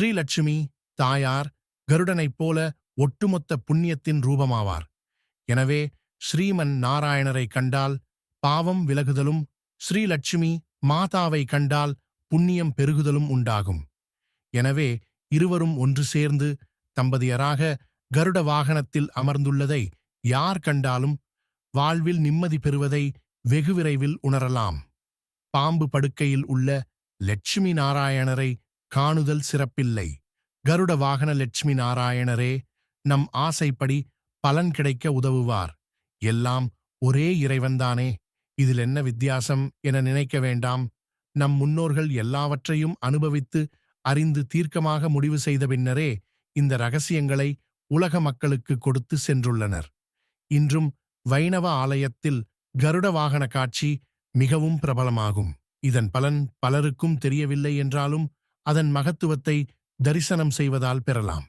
ஸ்ரீலட்சுமி தாயார் கருடனைப் போல ஒட்டுமொத்த புண்ணியத்தின் ரூபமாவார். எனவே ஸ்ரீமன் நாராயணரை கண்டால் பாவம் விலகுதலும் ஸ்ரீலட்சுமி மாதாவை கண்டால் புண்ணியம் பெருகுதலும் உண்டாகும். எனவே இருவரும் ஒன்று சேர்ந்து தம்பதியராக கருட வாகனத்தில் அமர்ந்துள்ளதை யார் கண்டாலும் வாழ்வில் நிம்மதி பெறுவதை வெகு விரைவில் உணரலாம். பாம்பு படுக்கையில் உள்ள லட்சுமி நாராயணரை காணுதல் சிறப்பில்லை. கருட வாகன லட்சுமி நாராயணரே நம் ஆசைப்படி பலன் கிடைக்க உதவுவார். எல்லாம் ஒரே இறைவன்தானே. இதில் என்ன வித்தியாசம் என நினைக்க வேண்டாம். நம் முன்னோர்கள் எல்லாவற்றையும் அனுபவித்து அறிந்து தீர்க்கமாக முடிவு செய்த பின்னரே இந்த ரகசியங்களை உலக மக்களுக்கு கொடுத்து சென்றுள்ளனர். இன்றும் வைணவ ஆலயத்தில் கருட வாகன காட்சி மிகவும் பிரபலமாகும். இதன் பலன் பலருக்கும் தெரியவில்லை என்றாலும் அதன் மகத்துவத்தை தரிசனம் செய்வதால் பெறலாம்.